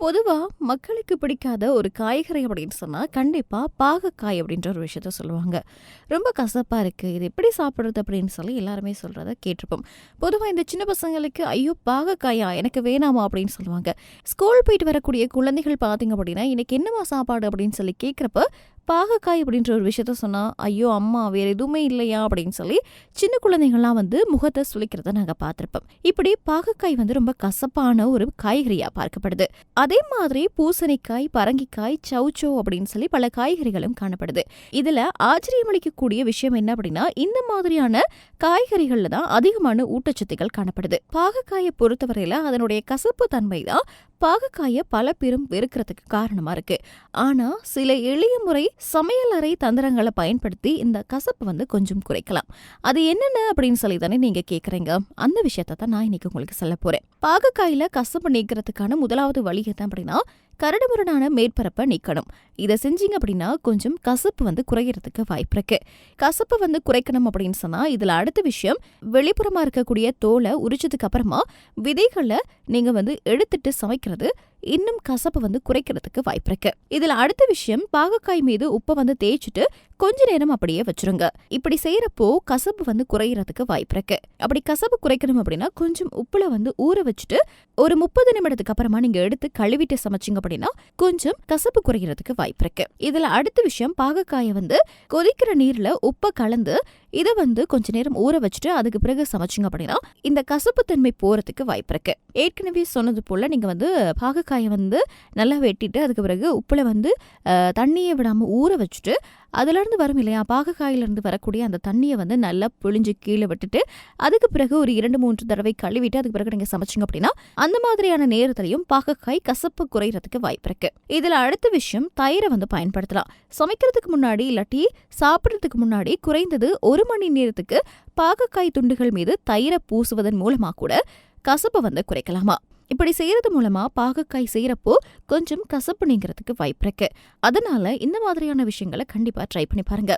பொதுவா மக்களுக்கு பிடிக்காத ஒரு காய்கறி அப்படின்னு சொன்னா, கண்டிப்பா பாகக்காய் அப்படின்ற ஒரு விஷயத்த சொல்லுவாங்க. ரொம்ப கசப்பா இருக்கு. இது எப்படி சாப்பிடுறது அப்படின்னு சொல்லி எல்லாருமே சொல்கிறத கேட்டிருப்போம் பொதுவா இந்த சின்ன பசங்களுக்கு, "ஐயோ! பாகக்காயா? எனக்கு வேணாமா?" அப்படின்னு சொல்லுவாங்க. ஸ்கூல் போயிட்டு வரக்கூடிய குழந்தைகள் பார்த்தீங்க அப்படின்னா, இன்றைக்கி என்னம்மா சாப்பாடு?" அப்படின்னு சொல்லி கேட்குறப்ப பாகக்காய் அப்படின்ற ஒரு விஷயத்த சொன்னா, "ஐயோ! அம்மா வேற எதுவுமே இல்லையா?" அப்படின்னு சொல்லி சின்ன குழந்தைங்கள்லாம் வந்து முகத்த சுளிக்கிறத நாங்க பார்த்திருப்போம். இப்படி பாகக்காய் வந்து ரொம்ப கசப்பான ஒரு காய்கறியா பார்க்கப்படுது. அதே மாதிரி பூசணிக்காய், பரங்கிக்காய், சவுச்சோ அப்படின்னு சொல்லி பல காய்கறிகளும் காணப்படுது. இதுல ஆச்சரியமளிக்கக்கூடிய விஷயம் என்ன அப்படின்னா, இந்த மாதிரியான காய்கறிகள்ல தான் அதிகமான ஊட்டச்சத்துக்கள் காணப்படுது. பாகக்காய பொறுத்தவரையில அதனுடைய கசப்பு தன்மை தான் பாகக்காய பல பேரும் வெறுக்கிறதுக்கு காரணமா இருக்கு. ஆனா, சில எளிய முறை சமையல் அறை தந்திரங்கள பயன்படுத்தி இந்த கசப்பு வந்து கொஞ்சம் குறைக்கலாம். அது என்னென்ன அப்படின்னு சொல்லி தானே நீங்க கேக்குறீங்க அந்த விஷயத்த தான் நான் இன்னைக்கு உங்களுக்கு சொல்லப் போறேன். பாகக்காயில கசப்பு நீக்கிறதுக்கான முதலாவது வழி என்ன அப்படின்னா, கரடுமுரடான மேற்பரப்ப நீக்கணும். இத செஞ்சீங்க அப்படின்னா, கொஞ்சம் கசப்பு வந்து குறையறதுக்கு வாய்ப்பிருக்கு. கசப்பு வந்து குறைக்கணும் அப்படின்னு சொன்னா, இதுல அடுத்த விஷயம் வெளிப்புறமா இருக்கக்கூடிய தோல உரிச்சதுக்கு அப்புறமா விதைகள நீங்க வந்து எடுத்துட்டு சமைக்கிறது இன்னும் கசப்பு வந்து குறைக்கிறதுக்கு வாய்ப்பிருக்கு. இதுல அடுத்த விஷயம் பாகக்காய் மீது உப்பை வந்து தேய்ச்சிட்டு கொஞ்ச நேரம் அப்படியே வச்சிருங்க. இப்படி செய்யறப்போ கசப்பு வந்து குறையறதுக்கு வாய்ப்பு இருக்கு அப்படி கசப்பு குறைக்கணும் அப்படின்னா, கொஞ்சம் உப்புல வந்து ஊற வச்சுட்டு ஒரு 30 நிமிடத்துக்கு அப்புறமா நீங்க எடுத்து கழுவிட்டு சமைச்சீங்க அப்படின்னா, கொஞ்சம் கசப்பு குறையறதுக்கு வாய்ப்பிருக்கு. இதுல அடுத்த விஷயம் பாகக்காய வந்து கொதிக்கிற நீர்ல உப்ப கலந்து இதை வந்து கொஞ்ச நேரம் ஊற வச்சுட்டு அதுக்கு பிறகு சமைச்சீங்க அப்படின்னா, இந்த கசப்பு தன்மை போறதுக்கு வாய்ப்பிருக்கு. ஏற்கனவே சொன்னது போல நீங்க வந்து பாகக்காய வந்து நல்லா வெட்டிட்டு அதுக்கு பிறகு உப்புல வந்து தண்ணியை விடாம ஊற வச்சுட்டு, அதுலருந்து வரும் இல்லையா, பாகக்காயிலிருந்து வரக்கூடிய அந்த தண்ணிய வந்து நல்லா புழிஞ்சு கீழ விட்டுட்டு, அதுக்கு பிறகு ஒரு 2, 3 தடவை கழுவிட்டு அதுக்கு பிறகு நீங்க சமைச்சீங்க அப்படின்னா, அந்த மாதிரியான நேரத்திலையும் பாகக்காய் கசப்பு குறையறதுக்கு வாய்ப்பிருக்கு. இதுல அடுத்த விஷயம் தயிரை வந்து பயன்படுத்தலாம். சமைக்கிறதுக்கு முன்னாடி இல்லாட்டி சாப்பிடுறதுக்கு முன்னாடி குறைந்தது ஒரு மணி நேரத்துக்கு பாகக்காய் துண்டுகள் மீது தயிரை பூசுவதன் மூலமா கூட கசப்ப வந்து குறைக்கலாமா. இப்படி செய்யறது மூலமா பாகக்காய் செய்யறப்போ கொஞ்சம் கசப்பு நீங்கிறதுக்கு வாய்ப்பிருக்கு. அதனால இந்த மாதிரியான விஷயங்கள கண்டிப்பா ட்ரை பண்ணி பாருங்க.